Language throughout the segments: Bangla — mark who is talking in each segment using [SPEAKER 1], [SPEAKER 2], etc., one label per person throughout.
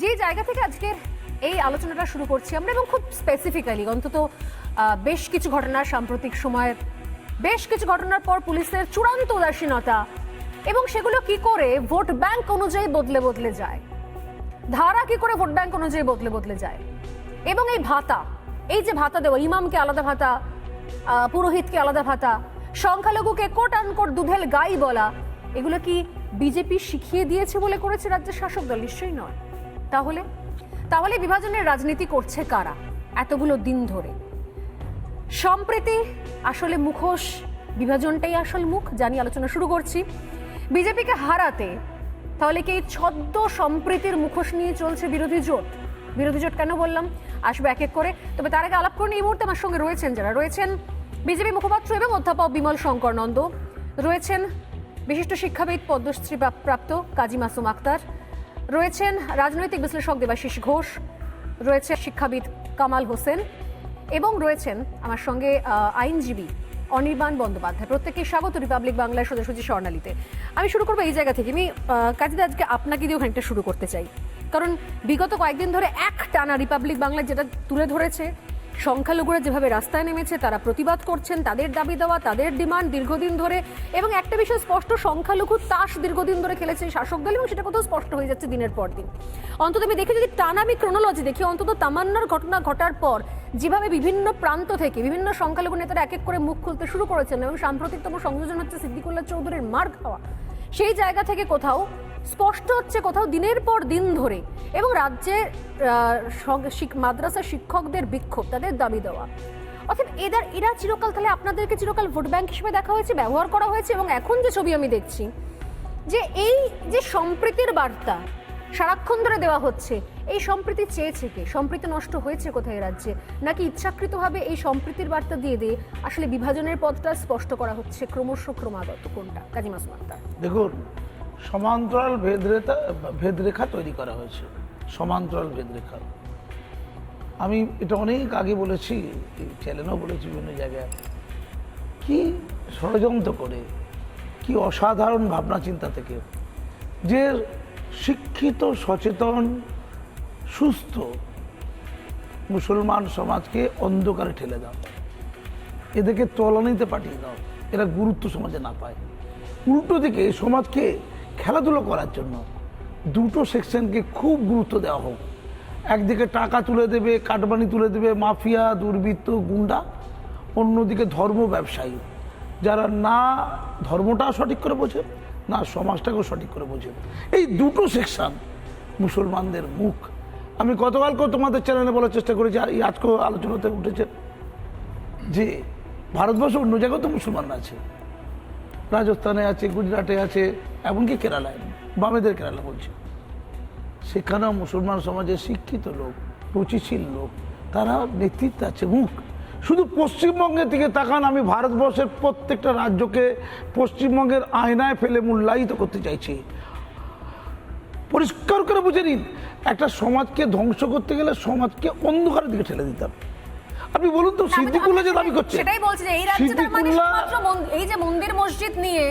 [SPEAKER 1] যে জায়গা থেকে আজকের এই আলোচনাটা শুরু করছি আমরা এবং খুব স্পেসিফিক্যালি অন্তত বেশ কিছু ঘটনার সাম্প্রতিক সময়ের, বেশ কিছু ঘটনার পর পুলিশের চূড়ান্ত উদাসীনতা এবং সেগুলো কি করে ভোট ব্যাংক অনুযায়ী বদলে বদলে যায়, ধারা কি করে ভোট ব্যাংক অনুযায়ী বদলে বদলে যায় এবং এই ভাতা, এই যে ভাতা দেওয়া, ইমামকে আলাদা ভাতা পুরোহিতকে আলাদা ভাতা, সংখ্যালঘুকে কোট আনকোট দুধেল গাই বলা, এগুলো কি বিজেপি শিখিয়ে দিয়েছে বলে করেছে রাজ্যের শাসক দল? নিশ্চয়ই নয়। তাহলে? তাহলে বিভাজনের রাজনীতি করছে কারা এতগুলো দিন ধরে? সম্প্রীতি আসলে মুখোশ, বিভাজনটাই আসল মুখ জানি আলোচনা শুরু করছি। বিজেপিকে হারাতে তাহলে কি এই ছদ্ম সম্প্রীতির মুখোশ নিয়ে চলছে বিরোধী জোট? বিরোধী জোট কেন বললাম? আসবে এক এক করে। তবে তার আগে আলাপ করুন, এই মুহূর্তে আমার সঙ্গে রয়েছেন যারা। রয়েছেন বিজেপি মুখপাত্র এবং অধ্যাপক বিমল শঙ্কর নন্দ। রয়েছেন বিশিষ্ট শিক্ষাবিদ, পদ্মশ্রী প্রাপ্ত কাজী মাসুম আক্তার। রয়েছেন রাজনৈতিক বিশ্লেষক দেবাশিস ঘোষ, রয়েছে শিক্ষাবিদ কামাল হোসেন এবং রয়েছেন আমার সঙ্গে আইনজীবী অনির্বাণ বন্দ্যোপাধ্যায়। প্রত্যেককে স্বাগত রিপাবলিক বাংলার সোজাসুজি স্বর্ণালীতে। আমি শুরু করব এই জায়গা থেকে। আমি কাজে আজকে আপনাকে দিয়ে ওখানটা শুরু করতে চাই। কারণ বিগত কয়েকদিন ধরে এক টানা রিপাবলিক বাংলা যেটা তুলে ধরেছে সংখ্যালঘুরা যেভাবে রাস্তায় নেমেছে, তারা প্রতিবাদ করছেন, তাদের দাবি দেওয়া, তাদের ডিমান্ড দীর্ঘদিন ধরে। এবং একটা বিষয় স্পষ্ট, সংখ্যালঘু তাস দীর্ঘদিন ধরে খেলেছে শাসক দল এবং সেটা কোথাও স্পষ্ট হয়ে যাচ্ছে দিনের পর দিন। অন্তত আমি দেখি যদি টানা আমি ক্রোনোলজি দেখি, অন্তত তামান্নার ঘটনা ঘটার পর, যেভাবে বিভিন্ন প্রান্ত থেকে বিভিন্ন সংখ্যালঘু নেতারা এক এক করে মুখ খুলতে শুরু করেছেন এবং সাম্প্রতিকতম সংযোজন হচ্ছে সিদ্দিকুল্লাহ চৌধুরীর মার খাওয়া সেই জায়গা থেকে কোথাও স্পষ্ট হচ্ছে কোথাও দিনের পর দিন ধরে এবং রাজ্যে আহ, সং- শিক- মাদ্রাসা শিক্ষকদের বিক্ষোভ তাদের দাবি দেওয়া। অর্থাৎ এদের এরা চিরকাল তাহলে আপনাদেরকে চিরকাল ভোট ব্যাংক হিসেবে দেখা হয়েছে ব্যবহার করা হয়েছে এবং এখন যে ছবি আমি দেখছি যে এই যে সম্প্রীতির বার্তা সারাক্ষণ ধরে দেওয়া হচ্ছে। এই সম্প্রীতি চেয়েছে কে? সম্প্রীতি নষ্ট হয়েছে কোথায় রাজ্যে? নাকি ইচ্ছাকৃতভাবে এই সম্প্রীতির বার্তা দিয়ে দিয়ে আসলে বিভাজনের পথটা স্পষ্ট করা হচ্ছে ক্রমশ ক্রমাগত? কোনটা? কাজী মাসুম
[SPEAKER 2] দেখুন, সমান্তরাল ভেদরেখা ভেদরেখা তৈরি করা হয়েছে। সমান্তরাল ভেদরেখা। আমি এটা অনেক আগে বলেছি, চ্যানেলও বলেছি বিভিন্ন জায়গায়। কি ষড়যন্ত্র করে, কি অসাধারণ ভাবনা চিন্তা থেকে। যে শিক্ষিত, সচেতন, সুস্থ মুসলমান সমাজকে অন্ধকারে ঠেলে দাও। এদেরকে তলানিতে পাঠিয়ে দাও। এরা গুরুত্ব সমাজে না পায়। উল্টো দিকে সমাজকে খেলাধুলো করার জন্য দুটো সেকশনকে খুব গুরুত্ব দেওয়া হোক। একদিকে টাকা তুলে দেবে কাটবানি তুলে দেবে, মাফিয়া, দুর্বৃত্ত, গুন্ডা। অন্যদিকে ধর্ম ব্যবসায়ী, যারা না ধর্মটা সঠিক করে বোঝে না, সমাজটাকেও সঠিক করে বোঝে এই দুটো সেকশন মুসলমানদের মুখ। আমি গতকালকেও তোমাদের চ্যানেলে বলার চেষ্টা করেছি, আর আজকেও আলোচনাতে উঠেছে যে ভারতবর্ষ অন্য জায়গায় তো মুসলমান আছে। রাজস্থানে আছে, গুজরাটে আছে, এমনকি কেরালায়, বামেদের কেরালা বলছে। সেখানেও মুসলমান সমাজে শিক্ষিত লোক, রুচিশীল লোক, তারা নেতৃত্বে আছে, মুখ। শুধু পশ্চিমবঙ্গের দিকে তাকান আমি ভারতবর্ষের প্রত্যেকটা রাজ্যকে পশ্চিমবঙ্গের আয়নায় ফেলে মূল্যায়িত করতে চাইছি। পরিষ্কার করে বুঝে নিন একটা সমাজকে ধ্বংস করতে গেলে সমাজকে অন্ধকারের দিকে ঠেলে দিতে হবে। আপনি বলুন তো সিদ্দিকুল্লাহ যে দাবি করছে
[SPEAKER 1] সেটাই বলছি যে এই রাজ্যে তার মানে শুধুমাত্র এই যে মন্দির মসজিদ নিয়ে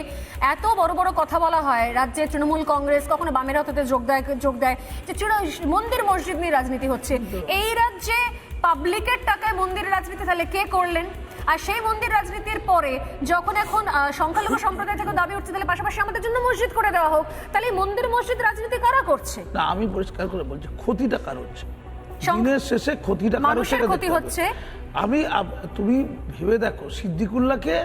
[SPEAKER 1] এত বড় বড় কথা বলা হয় রাজ্যে তৃণমূল কংগ্রেস কখনো বামেরা তাতে যোগ দেয় যোগ দেয় যে মন্দির মসজিদ নিয়ে রাজনীতি হচ্ছে। এই রাজ্যে পাবলিকের টাকায় মন্দির রাজনীতি তাহলে কে করলেন? আর সেই মন্দির রাজনীতির পরে যখন এখন সংখ্যালঘু সম্প্রদায় থেকে দাবি উঠছে তাহলে পাশাপাশি আমাদের জন্য মসজিদ করে দেওয়া হোক তাহলে এই মন্দির মসজিদ রাজনীতি কারা করছে?
[SPEAKER 2] না আমি পরিষ্কার করে বলছি ক্ষতিটা কার হচ্ছে? দিনের শেষে ক্ষতিটা কার
[SPEAKER 1] মানুষের ক্ষতি হচ্ছে।
[SPEAKER 2] আমি তুমি ভেবে দেখো সিদ্দিকুল্লাহকে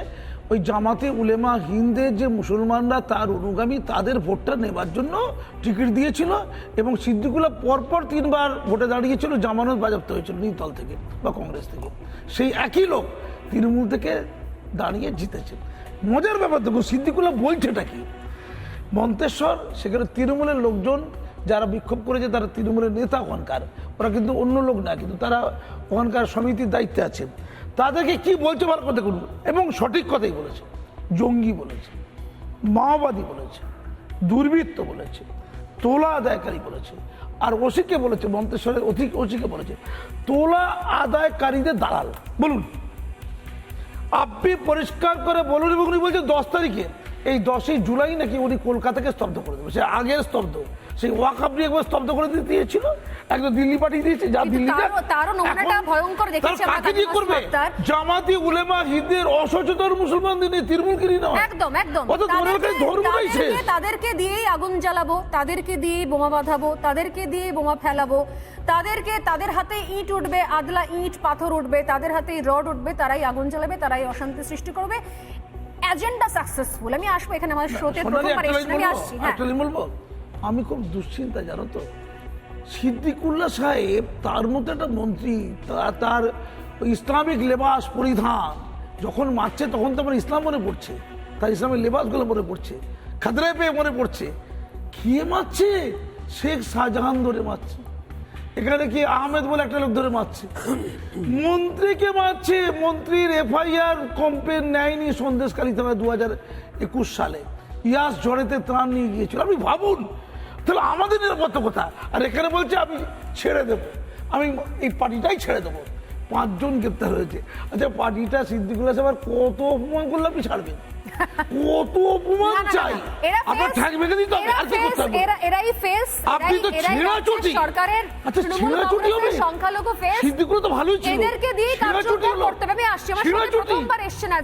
[SPEAKER 2] ওই জামাতে উলেমা হিন্দের যে মুসলমানরা তার অনুগামী তাদের ভোটটা নেবার জন্য টিকিট দিয়েছিল এবং সিদ্দিকুল্লাহ পরপর তিনবার ভোটে দাঁড়িয়েছিল, জামানত বাজেপ্ত হয়েছিল নিজ দল থেকে বা কংগ্রেস থেকে। সেই একই লোক তৃণমূল থেকে দাঁড়িয়ে জিতেছে। মজার ব্যাপার দেখো সিদ্দিকুল্লাহ বলছেটা কি? মন্তেশ্বর, সেখানে তৃণমূলের লোকজন যারা বিক্ষোভ করেছে, তারা তৃণমূলের নেতা ওখানকার। ওরা কিন্তু অন্য লোক না, কিন্তু তারা ওখানকার সমিতির দায়িত্বে আছেন তাদেরকে কি বলছে ভালো কথা করুন এবং সঠিক কথাই বলেছে। জঙ্গি বলেছে, মাওবাদী বলেছে, দুর্বৃত্ত বলেছে, তোলা আদায়কারী বলেছে, আর ওসিকে বলেছে, মন্তেশ্বরের অধিক ওসিকে বলেছে, তোলা আদায়কারীদের দালাল। বলুন। আপনি পরিষ্কার করে বলুন এবং উনি বলছেন দশ তারিখে। এই দশই জুলাই নাকি উনি কলকাতাকে স্তব্ধ করে দেবে। সে আগের স্তব্ধ। সেই ওয়াকাপ নিয়ে একবার স্তব্ধ করে দিতে দিয়েছিল একদম দিল্লি পাঠিয়ে দিয়েছে যা দিল্লি
[SPEAKER 1] তারও- নমুনাটা ভয়ঙ্কর দেখেছি আমরা
[SPEAKER 2] কাকে দিয়ে করবে? জামাতি উলেমা হিন্দের অসচেতন মুসলমানদের নিয়ে তৃণমূলগিরি নয়
[SPEAKER 1] একদম একদম।
[SPEAKER 2] ও তো কাছে ধর্মটাই শেষ।
[SPEAKER 1] তাদেরকে- দিয়েই আগুন জ্বালাবো তাদেরকে দিয়েই বোমা বাঁধাবো তাদেরকে দিয়েই বোমা ফেলাবো তাদেরকে তাদের হাতে ইট উঠবে আদলা ইট পাথর উঠবে তাদের হাতে রড উঠবে তারাই আগুন জ্বালাবে তারাই অশান্তি সৃষ্টি করবে। Agenda successful. আমি আসব এখানে আমার শ্রোতে
[SPEAKER 2] সোনালি,
[SPEAKER 1] প্রথমবার আমি আসছি হ্যাঁ।
[SPEAKER 2] বলব। আমি খুব দুশ্চিন্তা জানো তো। সিদ্দিকুল্লা সাহেব, তার মতো একটা মন্ত্রী তার ইসলামিক লেবাস পরিধান, যখন মারছে তখন তো আমার ইসলাম মনে পড়ছে। তার ইসলামের লেবাসগুলো মনে পড়ছে। খাদরায় পেয়ে মনে পড়ছে। কে মারছে? শেখ শাহজাহান ধরে মারছে। এখানে কি আহমেদ বলে একটা লোক ধরে মারছে। মন্ত্রীকে মারছে। মন্ত্রীর এফআইআর কমপ্লেন নেয়নি সন্দেশকালী থানায় দু হাজার একুশ সালে। ইয়াস ঝড়েতে ত্রাণ নিয়ে গিয়েছিল। আপনি ভাবুন তাহলে আমাদের নিরাপত্তা কথা আর এখানে বলছে আমি ছেড়ে দেব। আমি এই পার্টিটাই ছেড়ে দেবো। পাঁচজন গ্রেপ্তার হয়েছে। আচ্ছা পার্টিটা সিদ্দিকুল্লাহ সাহেব কত অপমান করলে আপনি ছাড়বেন? কত অপমান চাই? আপনার ঠ্যাং ভেঙে দিতে হবে আর কি করতে হবে?
[SPEAKER 1] এরাই ফেস
[SPEAKER 2] আপনি তো ছেঁড়াছুটি
[SPEAKER 1] সরকারের
[SPEAKER 2] আচ্ছা
[SPEAKER 1] তৃণমূল
[SPEAKER 2] ছেঁড়াছুটি হবে।
[SPEAKER 1] সংখ্যালঘু ফেস
[SPEAKER 2] সিদ্দিকুল্লাহ তো ভালোই ছিল।
[SPEAKER 1] এদেরকে দিয়ে
[SPEAKER 2] হলো।
[SPEAKER 1] করতে হবে। আমি আমার প্রথমবার এসছেন